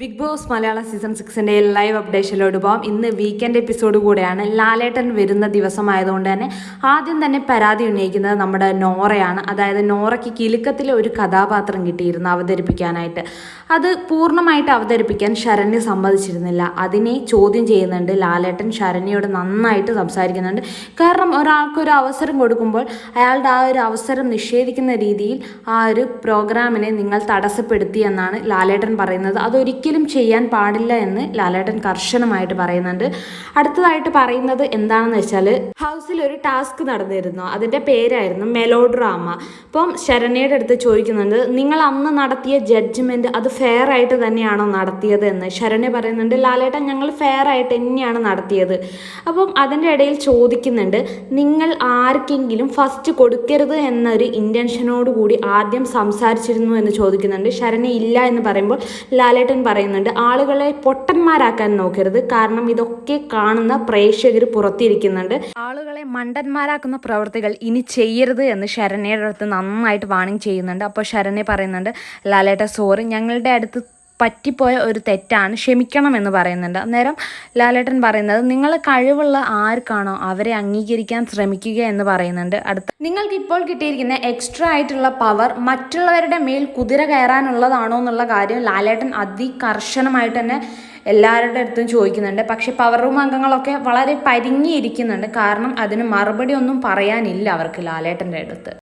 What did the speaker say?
Big Boss Malayalam season സിക്സിന്റെ live അപ്ഡേഷനിലോട് പോകാം ഇന്ന് വീക്കെൻഡ് എപ്പിസോഡ് കൂടെയാണ്. ലാലേട്ടൻ വരുന്ന ദിവസമായതുകൊണ്ട് തന്നെ ആദ്യം തന്നെ പരാതി ഉന്നയിക്കുന്നത് നമ്മുടെ നോറയാണ്. അതായത് നോറയ്ക്ക് കിലുക്കത്തിലെ ഒരു കഥാപാത്രം കിട്ടിയിരുന്നു അവതരിപ്പിക്കാനായിട്ട്. അത് പൂർണമായിട്ട് അവതരിപ്പിക്കാൻ ശരണ്യ സമ്മതിച്ചിരുന്നില്ല. അതിനെ ചോദ്യം ചെയ്യുന്നുണ്ട് ലാലേട്ടൻ. ശരണ്യോട് നന്നായിട്ട് സംസാരിക്കുന്നുണ്ട്. കാരണം ഒരാൾക്ക് ഒരു അവസരം കൊടുക്കുമ്പോൾ അയാളുടെ ആ ഒരു അവസരം നിഷേധിക്കുന്ന രീതിയിൽ ആ ഒരു പ്രോഗ്രാമിനെ നിങ്ങൾ തടസ്സപ്പെടുത്തി എന്നാണ് ലാലേട്ടൻ പറയുന്നത്. അതൊരിക്കലും ചെയ്യാൻ പാടില്ല എന്ന് ലാലേട്ടൻ കർശനമായിട്ട് പറയുന്നുണ്ട്. അടുത്തതായിട്ട് പറയുന്നത് എന്താണെന്ന് വെച്ചാൽ ഹൗസിൽ ഒരു ടാസ്ക് നടന്നിരുന്നു. അതിന്റെ പേരായിരുന്നു മെലോഡ്രാമ. അപ്പം ശരണ്യയുടെ അടുത്ത് ചോദിക്കുന്നുണ്ട് നിങ്ങൾ അന്ന് നടത്തിയ ജഡ്ജ്മെന്റ് അത് ഫെയർ ആയിട്ട് തന്നെയാണോ നടത്തിയത് എന്ന്? ശരണ്യ പറയുന്നുണ്ട് ലാലേട്ടൻ ഞങ്ങൾ ഫെയർ ആയിട്ട് തന്നെയാണ് നടത്തിയത്. അപ്പം അതിന്റെ ഇടയിൽ ചോദിക്കുന്നുണ്ട് നിങ്ങൾ ആർക്കെങ്കിലും ഫസ്റ്റ് കൊടുക്കരുത് എന്നൊരു ഇന്റൻഷനോട് കൂടി ആദ്യം സംസാരിച്ചിരുന്നു? എന്ന് ചോദിക്കുന്നുണ്ട്. ശരണ്യ ഇല്ല എന്ന് പറയുമ്പോൾ ലാലേട്ടൻ പറയുന്നുണ്ട് ആളുകളെ പൊട്ടന്മാരാക്കാൻ നോക്കരുത്. കാരണം ഇതൊക്കെ കാണുന്ന പ്രേക്ഷകർ പുറത്തിരിക്കുന്നുണ്ട്. ആളുകളെ മണ്ടന്മാരാക്കുന്ന പ്രവൃത്തികൾ ഇനി ചെയ്യരുത് എന്ന് ശരണയുടെ അടുത്ത് നന്നായിട്ട് വാണിംഗ് ചെയ്യുന്നുണ്ട്. അപ്പോൾ ശരണെ പറയുന്നുണ്ട് ലാലേട്ട സോറി ഞങ്ങളുടെ അടുത്ത് പറ്റിപ്പോയ ഒരു തെറ്റാണ്. ക്ഷമിക്കണം എന്ന് പറയുന്നുണ്ട്. അന്നേരം ലാലേട്ടൻ പറയുന്നത് നിങ്ങൾ കഴിവുള്ള ആർക്കാണോ അവരെ അംഗീകരിക്കാൻ ശ്രമിക്കുക എന്ന് പറയുന്നുണ്ട്. അടുത്ത നിങ്ങൾക്ക് ഇപ്പോൾ കിട്ടിയിരിക്കുന്ന എക്സ്ട്രാ ആയിട്ടുള്ള പവർ മറ്റുള്ളവരുടെ മേൽ കുതിര കയറാനുള്ളതാണോ എന്നുള്ള കാര്യം ലാലേട്ടൻ അതികർശനമായിട്ട് തന്നെ എല്ലാവരുടെ അടുത്തും ചോദിക്കുന്നുണ്ട്. പക്ഷെ പവർ റൂം അംഗങ്ങളൊക്കെ വളരെ പരിങ്ങിയിരിക്കുന്നുണ്ട്. കാരണം അതിന് മറുപടി ഒന്നും പറയാനില്ല അവർക്ക് ലാലേട്ടന്റെ അടുത്ത്.